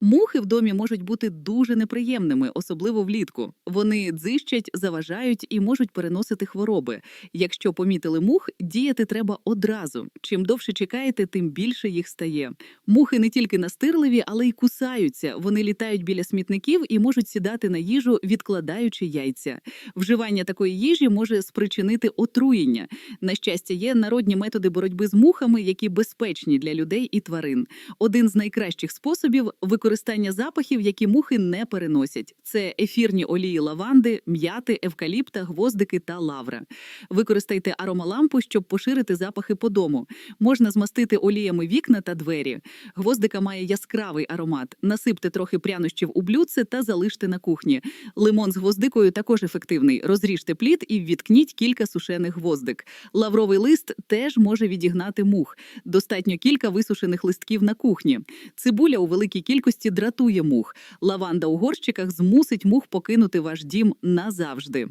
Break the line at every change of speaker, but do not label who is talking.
Мухи в домі можуть бути дуже неприємними, особливо влітку. Вони дзищать, заважають і можуть переносити хвороби. Якщо помітили мух, діяти треба одразу. Чим довше чекаєте, тим більше їх стає. Мухи не тільки настирливі, але й кусаються. Вони літають біля смітників і можуть сідати на їжу, відкладаючи яйця. Вживання такої їжі може спричинити отруєння. На щастя, є народні методи боротьби з мухами, які безпечні для людей і тварин. Один з найкращих способів використання запахів, які мухи не переносять. Це ефірні олії лаванди, м'яти, евкаліпта, гвоздики та лавра. Використайте аромалампу, щоб поширити запахи по дому. Можна змастити оліями вікна та двері. Гвоздика має яскравий аромат. Насипте трохи прянощів у блюдце та залиште на кухні. Лимон з гвоздикою також ефективний. Розріжте плід і ввіткніть кілька сушених гвоздик. Лавровий лист теж може відігнати мух. Достатньо кілька висушених листків на кухні. Цибуля у великій кількості дратує мух. Лаванда у горщиках змусить мух покинути ваш дім назавжди.